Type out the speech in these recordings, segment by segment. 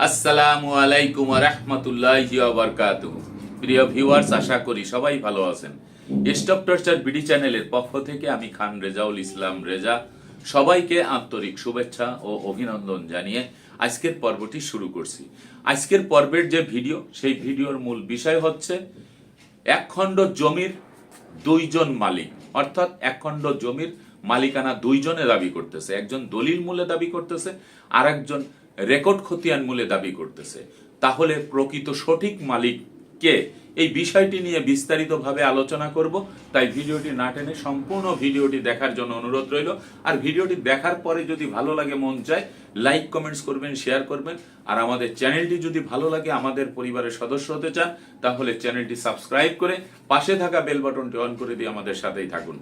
আসসালামু আলাইকুম রহমতুল্লাহি বারকাতুহ। প্রিয় ভিউয়ার্স, আশা করি সবাই ভালো আছেন। স্টপ টর্চার বিডি চ্যানেলের পক্ষ থেকে আমি খান রেজাউল ইসলাম রেজা। সবাইকে আন্তরিক শুভেচ্ছা ও অভিনন্দন জানিয়ে আজকের পর্বটি শুরু করছি। আজকের পর্বের যে ভিডিও, সেই ভিডিওর মূল বিষয় হচ্ছে এক খণ্ড জমির দুইজন মালিক। অর্থাৎ এক খণ্ড জমির মালিকানা দুইজনে দাবি করতেছে। একজন দলিল মূলে দাবি করতেছে আর একজন রেকর্ড খতিয়ান মূলে দাবি করতেছে। তাহলে প্রকৃত সঠিক মালিক কে? এই বিষয়টি নিয়ে বিস্তারিতভাবে আলোচনা করব। তাই ভিডিওটি না টেনে সম্পূর্ণ ভিডিওটি দেখার জন্য অনুরোধ রইল। আর ভিডিওটি দেখার পরে যদি ভালো লাগে, মন চায়, লাইক, কমেন্টস করবেন, শেয়ার করবেন। আর আমাদের চ্যানেলটি যদি ভালো লাগে, আমাদের পরিবারের সদস্য হতে চান, তাহলে চ্যানেলটি সাবস্ক্রাইব করে পাশে থাকা বেল বাটনটি অন করে দিয়ে আমাদের সাথেই থাকুন।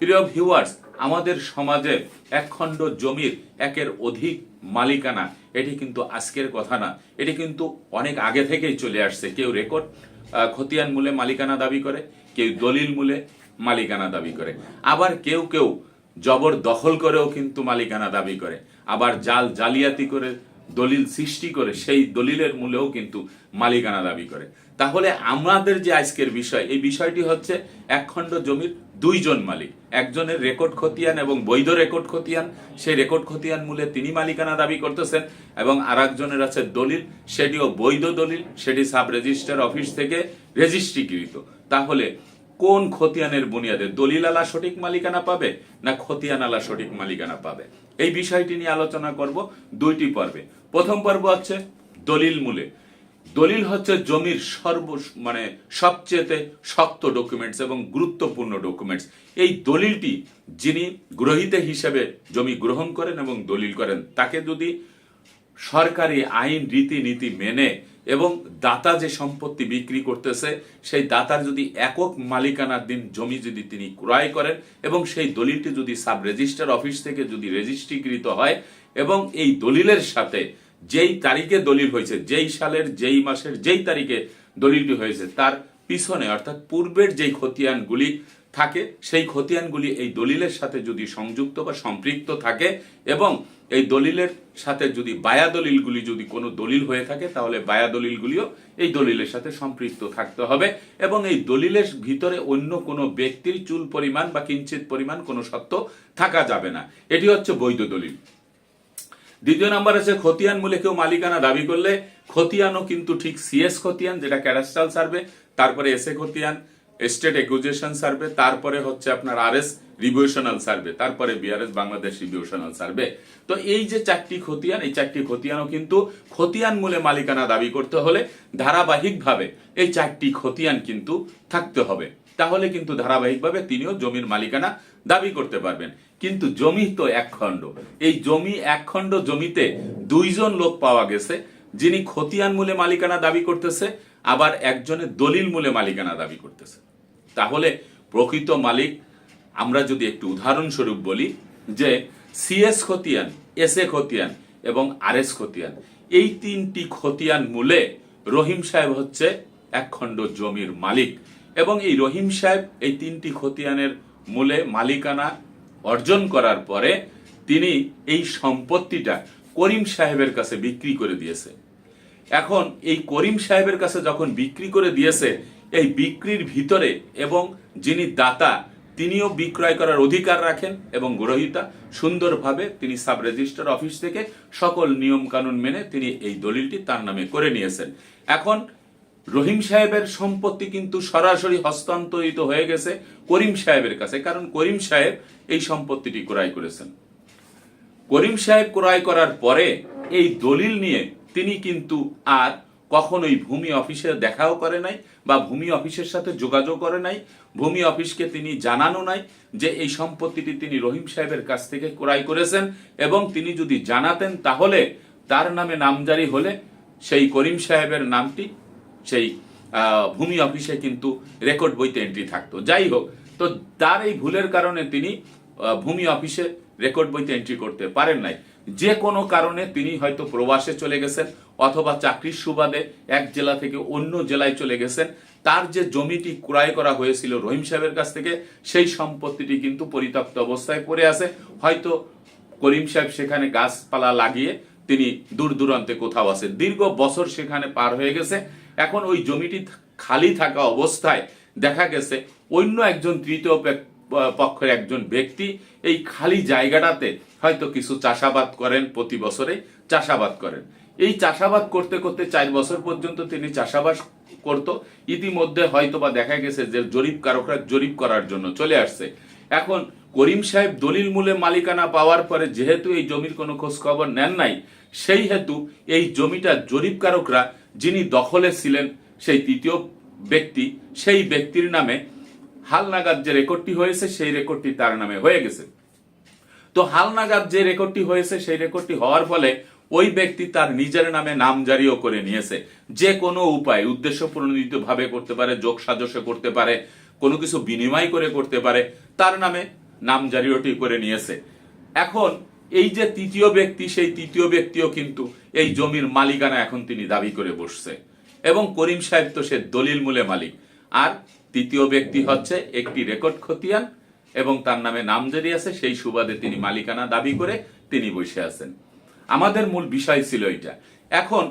প্রিয় ভিউয়ার্স আমাদের সমাজে এক খণ্ড জমির একের অধিক মালিকানা, এটি কিন্তু আজকের কথা না। এটি কিন্তু অনেক আগে থেকেই চলে আসছে। কেউ রেকর্ড খতিয়ান মূলে মালিকানা দাবি করে, কেউ দলিল মূলে মালিকানা দাবি করে। আবার কেউ কেউ জবর দখল করেও কিন্তু মালিকানা দাবি করে। আবার জাল জালিয়াতি করে দলিল সৃষ্টি করে, সেই দলিলের মূলেও কিন্তু মালিকানা দাবি করে। তাহলে আমাদের যে আজকের বিষয়, এই বিষয়টি হচ্ছে এক খণ্ড জমির দুইজন মালিক। একজনের রেকর্ড খতিয়ান এবং বৈধ রেকর্ড খতিয়ান। সেই রেকর্ড খতিয়ান মূলে তিনি মালিকানা দাবি করতেছেন এবং আর একজনের আছে দলিল, সেটিও বৈধ দলিল, সেটি সাব রেজিস্টার অফিস থেকে রেজিস্ট্রিকৃত। তাহলে কোন খতিয়ানের বুনিয়াদে? দলিল আলা সঠিক মালিকানা পাবে না খতিয়ান আলা সঠিক মালিকানা পাবে? এই বিষয়টি নিয়ে আলোচনা করব দুইটি পর্বে। প্রথম পর্ব হচ্ছে দলিল মূলে। দলিল হচ্ছে জমির সর্ব মানে সবচেয়ে শক্ত ডকুমেন্টস এবং গুরুত্বপূর্ণ ডকুমেন্টস এই দলিলটি যিনি গ্রহীতা হিসেবে জমি গ্রহণ করেন এবং দলিল করেন, তাকে যদি সরকারি আইন, রীতিনীতি মেনে এবং দাতা যে সম্পত্তি বিক্রি করতেছে, সেই দাতার যদি একক মালিকানার দিন জমি যদি তিনি ক্রয় করেন এবং সেই দলিলটি যদি সাব রেজিস্টার অফিস থেকে যদি রেজিস্ট্রিকৃত হয় এবং এই দলিলের সাথে যেই তারিখে দলিল হয়েছে, যেই সালের, যেই মাসের, যেই তারিখে দলিলটি হয়েছে, তার পিছনে অর্থাৎ পূর্বের যেই খতিয়ানগুলি থাকে, সেই খতিয়ানগুলি এই দলিলের সাথে যদি সংযুক্ত বা সম্পৃক্ত থাকে এবং এই দলিলের সাথে যদি বায়া দলিলগুলি যদি কোনো দলিল হয়ে থাকে, তাহলে বায়া দলিলগুলিও এই দলিলের সাথে সম্পৃক্ত থাকতে হবে এবং এই দলিলের ভিতরে অন্য কোনো ব্যক্তির চুল পরিমাণ বা কিঞ্চিত পরিমাণ কোনো সত্য থাকা যাবে না। এটি হচ্ছে বৈধ দলিল। দ্বিতীয় নাম্বার আছে, খতিয়ান মূলে কেউ মালিকানা দাবি করলে, খতিয়ানও কিন্তু ঠিক সিএস খতিয়ান, যেটা ক্যাডাস্ট্রাল সার্ভে তারপরে এসএ খতিয়ান স্টেট একুজেশন সার্ভে তারপরে হচ্ছে আপনার আরএস রিভিউশনাল সার্ভে তারপরে বিআরএস বাংলাদেশ রিভিউশনাল সার্ভে তো এই যে চারটি খতিয়ান, এই চারটি খতিয়ানও কিন্তু খতিয়ান মূলে মালিকানা দাবি করতে হলে ধারাবাহিকভাবে এই চারটি খতিয়ান কিন্তু থাকতে হবে। তাহলে কিন্তু ধারাবাহিকভাবে তিনিও জমির মালিকানা দাবি করতে পারবেন। কিন্তু জমি তো এক খণ্ড। এই জমি এক খণ্ড জমিতে দুইজন লোক পাওয়া গেছে, যিনি খতিয়ান মূলে মালিকানা দাবি করতেছে, আবার একজনের দলিল মূলে মালিকানা দাবি করতেছে। তাহলে প্রকৃত মালিক, আমরা যদি একটু উদাহরণস্বরূপ বলি যে সিএস খতিয়ান এস এ খতিয়ান এবং আর এস খতিয়ান, এই তিনটি খতিয়ান মূলে রহিম সাহেব হচ্ছে এক খণ্ড জমির মালিক এবং এই রহিম সাহেব এই তিনটি খতিয়ানের মূলে মালিকানা অর্জন করার পরে তিনি এই সম্পত্তিটা করিম সাহেবের কাছে বিক্রি করে দিয়েছে। এখন এই করিম সাহেবের কাছে যখন বিক্রি করে দিয়েছে এই বিক্রির ভিতরে এবং যিনি দাতা, তিনিও বিক্রয় করার অধিকার রাখেন এবং গ্রহিতা। সুন্দরভাবে তিনি সাব রেজিস্টার অফিস থেকে সকল নিয়ম কানুন মেনে তিনি এই দলিলটি তার নামে করে নিয়েছেন। এখন রহিম সাহেবের সম্পত্তি কিন্তু সরাসরি হস্তান্তরিত হয়ে গেছে করিম সাহেবের কাছে, কারণ করিম সাহেব এই সম্পত্তিটি ক্রয় করেছেন। করিম সাহেব ক্রয় করার পরে এই দলিল নিয়ে তিনি কিন্তু আর কখনোই ভূমি অফিসে দেখাও করে নাই বা ভূমি অফিসের সাথে যোগাযোগ করে নাই। ভূমি অফিসকে তিনি জানানো নাই যে এই সম্পত্তিটি তিনি রহিম সাহেবের কাছ থেকে ক্রয় করেছেন এবং তিনি যদি জানাতেন তাহলে তার নামে নামজারি হলে সেই করিম সাহেবের নামটি সেই ভূমি অফিসে কিন্তু রেকর্ড বইতে এন্ট্রি থাকতো। যাই হোক, তো তার এই ভুলের কারণে তিনি ভূমি অফিসে রেকর্ড বইতে এন্ট্রি করতে পারেন নাই। যে কোনো কারণে তিনি হয়তো প্রবাসে চলে গেছেন অথবা চাকরির সুবাদে এক জেলা থেকে অন্য জেলায় চলে গেছেন। তার যে জমিটি ক্রয় করা হয়েছিল রহিম সাহেবের কাছ থেকে, সেই সম্পত্তিটি কিন্তু পরিত্যক্ত অবস্থায় পড়ে আছে। হয়তো করিম সাহেব সেখানে গাছপালা লাগিয়ে তিনি দূর দূরান্তে কোথাও আছে দীর্ঘ বছর সেখানে পার হয়ে গেছে। এখন ওই জমিটি খালি থাকা অবস্থায় দেখা গেছে অন্য একজন তৃতীয় পক্ষের একজন ব্যক্তি এই খালি জায়গাটাতে হয়তো কিছু চাষাবাদ করেন প্রতি বছরে চাষাবাদ করেন। এই চাষাবাদ করতে করতে চার বছর পর্যন্ত তিনি চাষাবাদ করত। ইতিমধ্যে হয়তো বা দেখা গেছে যে জরিপকারকরা জরিপ করার জন্য চলে আসছে। এখন করিম সাহেব দলিল মূলে মালিকানা পাওয়ার পরে যেহেতু এই জমির কোনো খোঁজ খবর নেন নাই, সেই হেতু এই জমিটা জরিপকারকরা যিনি দখলে ছিলেন, সেই তৃতীয় ব্যক্তি, সেই ব্যক্তির নামে হালনাগাদ যে রেকর্ডটি হয়েছে, সেই রেকর্ডটি তার নামে হয়ে গেছে। তো হালনাগাদ যে রেকর্ডটি হয়েছে, সেই রেকর্ডটি হওয়ার ফলে ওই ব্যক্তি তার নিজের নামে নাম জারিও করে নিয়েছে। যে কোনো উপায়, উদ্দেশ্য প্রণোদিত ভাবে করতে পারে, যোগ সাজসে করতে পারে, কোনো কিছু বিনিময় করে করতে পারে, তার নামে নাম জারিওটি করে নিয়েছে। এখন এই যে তৃতীয় ব্যক্তি, সেই তৃতীয় ব্যক্তিও কিন্তু এই জমির মালিকানা এখন তিনি দাবি করে বসছে। এবং করিম সাহেব তো সে দলিল মূলে মালিক। আর তৃতীয় ব্যক্তি হচ্ছে একটি রেকর্ড খতিয়ান এবং তার নামে নামজারি আছে, সেই সুবাদে তিনি মালিকানা দাবি করে তিনি বসে আছেন। আমাদের মূল বিষয় ছিল এটা এখন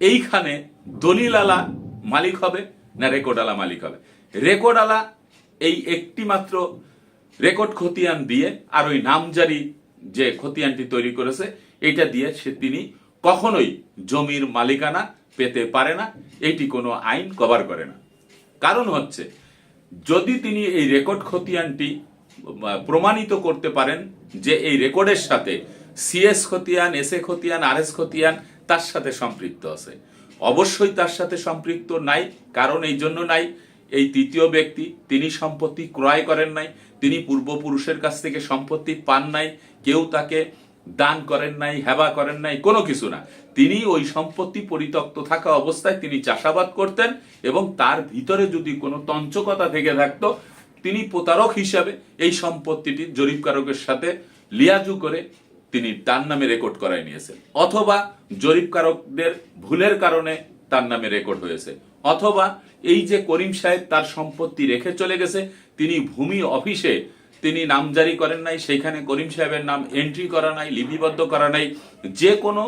এইখানে দলিলালা মালিক হবে না রেকর্ডালা মালিক হবে? রেকর্ডালা এই একটি মাত্র রেকর্ড খতিয়ান দিয়ে আর ওই নামজারি যে খতিয়ানটি তৈরি করেছে, এটা দিয়ে সে তিনি কখনোই জমির মালিকানা পেতে পারে না। এটি কোনো আইন কভার করে না। কারণ হচ্ছে যদি তিনি এই রেকর্ড খতিয়ানটি প্রমাণিত করতে পারেন যে এই রেকর্ডের সাথে সিএস খতিয়ান এস এ খতিয়ান আর এস খতিয়ান তার সাথে সম্পৃক্ত আছে। অবশ্যই তার সাথে সম্পৃক্ত নাই, কারণ এই জন্য নাই, এই তৃতীয় ব্যক্তি, তিনি সম্পত্তি ক্রয় করেন নাই, তিনি পূর্বপুরুষের কাছ থেকে সম্পত্তি পান নাই, কেউ তাকে দান করেন নাই, হেবা করেন নাই, কোনো কিছু না। তিনি ওই সম্পত্তি পরিত্যক্ত থাকা অবস্থায় তিনি চাষাবাদ করতেন এবং তার ভিতরে যদি কোনো তঞ্চকতা থেকে থাকতো, তিনি প্রতারক হিসাবে এই সম্পত্তিটি জরিপকারকের সাথে লিয়াজু করে তিনি তার নামে রেকর্ড করায় নিয়েছেন। অথবা জরিপকারকদের ভুলের কারণে তার নামে রেকর্ড হয়েছে। অথবা এই যে করিম সাহেব তার সম্পত্তি রেখে চলে গেছে, তিনি ভূমি অফিসে তিনি নাম জারি করেন নাই, সেইখানে করিম সাহেবের নাম এন্ট্রি করা নাই, লিপিবদ্ধ করা নাই। যে কোনো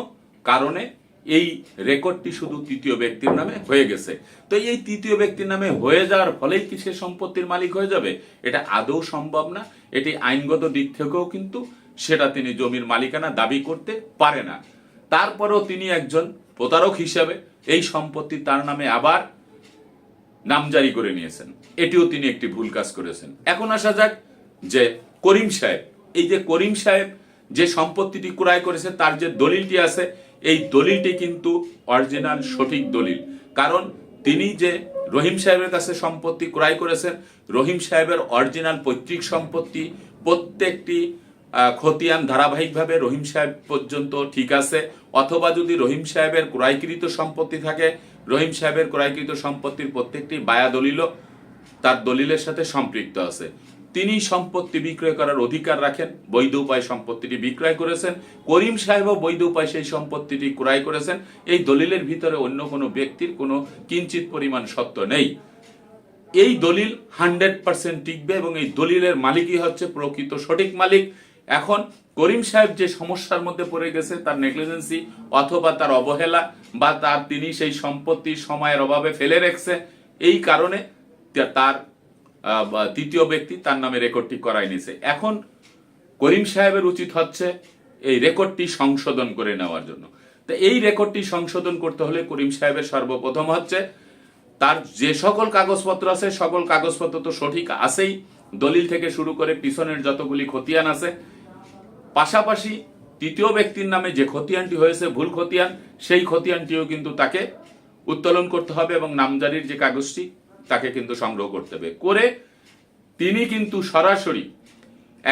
কারণে এই রেকর্ডটি শুধু তৃতীয় ব্যক্তির নামে হয়ে গেছে। তো এই তৃতীয় ব্যক্তির নামে হয়ে যাওয়ার ফলেই কি সে সম্পত্তির মালিক হয়ে যাবে? এটা আদৌ সম্ভব না। এটি আইনগত দিক থেকেও কিন্তু সেটা তিনি জমির মালিকানা দাবি করতে পারে না। তারপরেও তিনি একজন প্রতারক হিসাবে এই সম্পত্তি তার নামে আবার নামজারি করে নিয়েছেন। এটিও তিনি একটি ভুল কাজ করেছেন। এখন আসা যাক যে করিম সাহেব, এই যে করিম সাহেব যে সম্পত্তিটি ক্রয় করেছে, তার যে দলিলটি আছে, এই দলিলটি কিন্তু অরিজিনাল সঠিক দলিল। কারণ তিনি যে রহিম সাহেবের কাছে সম্পত্তি ক্রয় করেছেন, রহিম সাহেবের অরিজিনাল পৈতৃক সম্পত্তি প্রত্যেকটি খতিয়ান ধারাবাহিকভাবে রহিম সাহেব পর্যন্ত ঠিক আছে, অথবা যদি রহিম সাহেবের ক্রয়কৃত সম্পত্তি থাকে, রহিম সাহেবের ক্রয়কৃত সম্পত্তির প্রত্যেকটি বায়া দলিলও তার দলিলের সাথে সম্পৃক্ত আছে। তিনি সম্পত্তি বিক্রয় করার অধিকার রাখেন, বৈধ উপায় সম্পত্তিটি বিক্রয় করেছেন। করিম সাহেবও বৈধ উপায় সেই সম্পত্তিটি ক্রয় করেছেন। এই দলিলের ভিতরে অন্য কোনো ব্যক্তির কোনো কিঞ্চিত পরিমাণ সত্য নেই। এই দলিল হান্ড্রেড পার্সেন্ট টিকবে এবং এই দলিলের মালিকই হচ্ছে প্রকৃত সঠিক মালিক। এখন করিম সাহেব যে সমস্যার মধ্যে পড়ে গেছে, তার নেগলিজেন্সি অথবা তার অবহেলা বা তার তিনি সেই সম্পত্তি সময়ের অভাবে ফেলে রেখেছে, এই কারণে তার তৃতীয় ব্যক্তি তার নামে রেকর্ডটি করাই নিছে। এখন করিম সাহেবের উচিত হচ্ছে এই রেকর্ডটি সংশোধন করে নেওয়ার জন্য। তো এই রেকর্ডটি সংশোধন করতে হলে করিম সাহেবের সর্বপ্রথম হচ্ছে তার যে সকল কাগজপত্র আছে, সকল কাগজপত্র তো সঠিক আছেই, দলিল থেকে শুরু করে পিছনের যতগুলি খতিয়ান আছে, পাশাপাশি তৃতীয় ব্যক্তির নামে যে খতিয়ানটি হয়েছে, ভুল খতিয়ান, সেই খতিয়ানটিও কিন্তু তাকে উত্তোলন করতে হবে এবং নামজারির যে কাগজটি তাকে কিন্তু সংগ্রহ করতে হবে। করে তিনি কিন্তু সরাসরি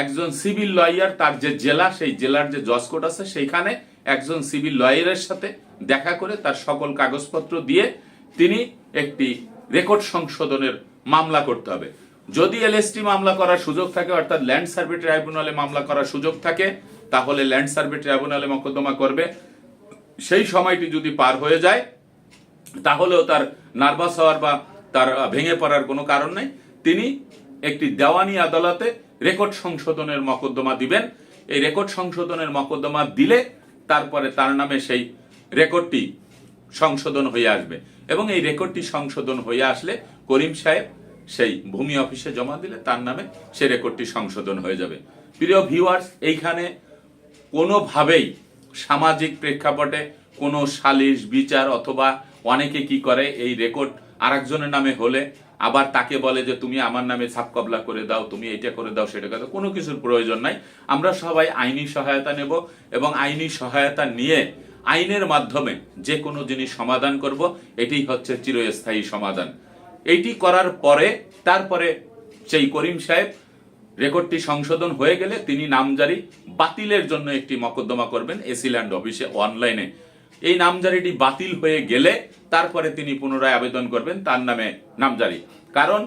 একজন সিভিল লয়ার, তার যে জেলা, সেই জেলার যে জজ কোর্ট আছে, সেইখানে একজন সিভিল লয়ারের সাথে দেখা করে তার সকল কাগজপত্র দিয়ে তিনি একটি রেকর্ড সংশোধনের মামলা করতে হবে। যদি এলএসটি মামলা করার সুযোগ থাকে, অর্থাৎ ল্যান্ড সার্ভে ট্রাইব্যুনালে মামলা করার সুযোগ থাকে, তাহলে ল্যান্ড সার্ভে ট্রাইব্যুনালে মকদ্দমা করবে। সেই সময়টি যদি পার হয়ে যায়, তাহলেও তার নার্ভাস হওয়ার বা তার ভেঙে পড়ার কোনো কারণ নেই। তিনি একটি দেওয়ানি আদালতে রেকর্ড সংশোধনের মকদ্দমা দিবেন। এই রেকর্ড সংশোধনের মকদ্দমা দিলে তারপরে তার নামে সেই রেকর্ডটি সংশোধন হয়ে আসবে। এবং এই রেকর্ডটি সংশোধন হয়ে আসলে করিম সাহেব সেই ভূমি অফিসে জমা দিলে তার নামে সে রেকর্ডটি সংশোধন হয়ে যাবে। প্রিয় ভিউয়ার্স, এইখানে কোনোভাবেই সামাজিক প্রেক্ষাপটে কোনো সালিশ, বিচার অথবা অনেকে কি করে এই রেকর্ড আরেকজনের নামে হলে আবার তাকে বলে যে, তুমি আমার নামে ছাপ কবলা করে দাও, তুমি এটা করে দাও, সেটা করে কোনো কিছুর প্রয়োজন নাই। আমরা সবাই আইনি সহায়তা নেব এবং আইনি সহায়তা নিয়ে আইনের মাধ্যমে যে কোনো জিনিস সমাধান করব এটি হচ্ছে চিরস্থায়ী সমাধান। এইটি করার পরে, তারপরে সেই করিম সাহেব রেকর্ডটি সংশোধন হয়ে গেলে তিনি নামজারি বাতিলের জন্য একটি মকদ্দমা করবেন এসিল্যান্ড অফিসে, অনলাইনে। এই নামজারিটি বাতিল হয়ে গেলে তারপরে তিনি পুনরায় আবেদন করবেন, তার নামে নামজারি। কারণ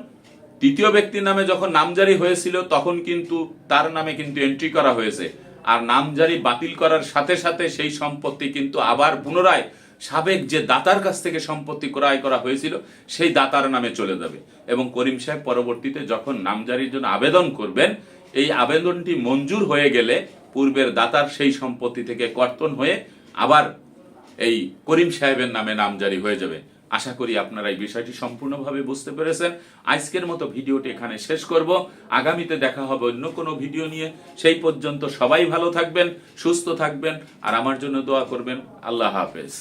তৃতীয় ব্যক্তির নামে যখন নামজারি হয়েছিল, তখন কিন্তু তার নামে কিন্তু এন্ট্রি করা হয়েছে। আর নামজারি বাতিল করার সাথে সাথে সেই সম্পত্তি কিন্তু আবার পুনরায় সাবেক যে দাতার কাছ থেকে সম্পত্তি ক্রয় করা হয়েছিল, সেই দাতার নামে চলে যাবে। এবং করিম সাহেব পরবর্তীতে যখন নামজারির জন্য আবেদন করবেন, এই আবেদনটি মঞ্জুর হয়ে গেলে পূর্বের দাতার সেই সম্পত্তি থেকে কর্তন হয়ে আবার এই করিম সাহেবের নামে নাম জারি হয়ে যাবে। আশা করি আপনারা এই বিষয়টি সম্পূর্ণভাবে বুঝতে পেরেছেন। আজকের মতো ভিডিওটি এখানে শেষ করব। আগামীতে দেখা হবে অন্য কোনো ভিডিও নিয়ে। সেই পর্যন্ত সবাই ভালো থাকবেন, সুস্থ থাকবেন, আর আমার জন্য দোয়া করবেন। আল্লাহ হাফেজ।